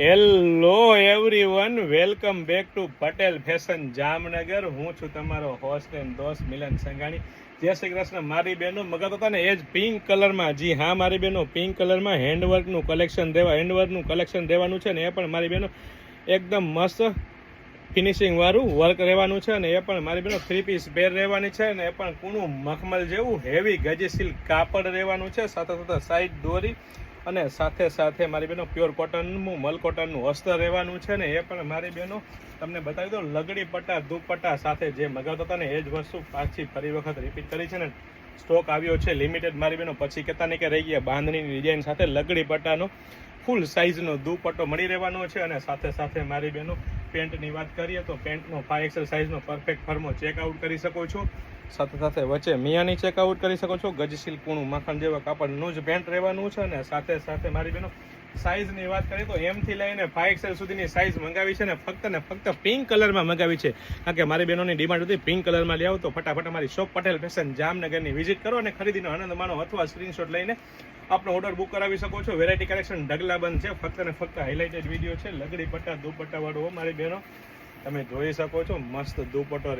Hello everyone welcome back to Patel fashion Jamnagar હું છું તમારો હોસ્ટ એન્ડ દોસ્ત મિલન સંઘાણી. જય શ્રી કૃષ્ણ. મારી બહેનો મગત હતા ને એ જ પિંક કલરમાં જી હા, મારી બહેનો પિંક કલરમાં હેન્ડવર્કનું કલેક્શન દેવા હેન્ડવર્કનું કલેક્શન દેવાનું છે ને એ પણ મારી બહેનો એકદમ મસ્ત ફિનિશિંગ વાળું વર્ક રહેવાનું છે અને એ પણ મારી બહેનો થ્રી પીસ બેર રહેવાની છે ને એ પણ કૂણું મખમલ જેવું હેવી ગજી કાપડ રહેવાનું છે, સાથે સાથે સાઈડ દોરી અને સાથે સાથે મારી બહેનો પ્યોર કોટનનું મલ કોટનનું અસ્તર રહેવાનું છે ને, એ પણ મારી બહેનો તમને બતાવી દઉં. લગડી પટ્ટા દુપટ્ટા સાથે જે મગાવતા હતા ને, એ જ વસ્તુ પાછી ફરી વખત રિપીટ કરી છે ને. સ્ટોક આવ્યો છે લિમિટેડ મારી બહેનો પછી કહેતા નહીં કે રહી ગયા. બાંધણીની ડિઝાઇન સાથે લગડી પટ્ટાનો ફૂલ સાઇઝનો દુપટ્ટો મળી રહેવાનો છે અને સાથે સાથે મારી બહેનો પેન્ટની વાત કરીએ તો પેન્ટનો ફાઈવ એક્સેલ સાઇઝનો પરફેક્ટ ફર્મો ચેકઆઉટ કરી શકો છો. સાથે સાથે વચ્ચે મિયાની ચેકઆઉટ કરી શકો છો. ગજશીલ કૂણું માખણ જેવા કાપડનું જ પેન્ટ રહેવાનું છે અને સાથે સાથે મારી બહેનો સાઇઝની વાત કરીએ તો એમથી લઈને ફાઈવ એક્સેલ સુધીની સાઇઝ મંગાવી છે ને ફક્ત ને ફક્ત પિંક કલરમાં મંગાવી છે. કારણ કે મારી બહેનોની ડિમાન્ડ હતી પિંક કલરમાં લઈ આવો તો ફટાફટ અમારી શોપ પટેલ ફેશન જામનગરની વિઝિટ કરો અને ખરીદીનો આનંદ માણો અથવા સ્ક્રીનશોટ લઈને આપણો ઓર્ડર બુક કરાવી શકો છો. વેરાયટી કલેક્શન ઢગલા બંધ છે. ફક્ત ને ફક્ત હાઇલાઇટેડ વીડિયો છે. લગડી પટ્ટા દુપટ્ટાવાળો મારી બહેનો. તમે જોઈ શકો છો, મસ્ત દુપટ્ટો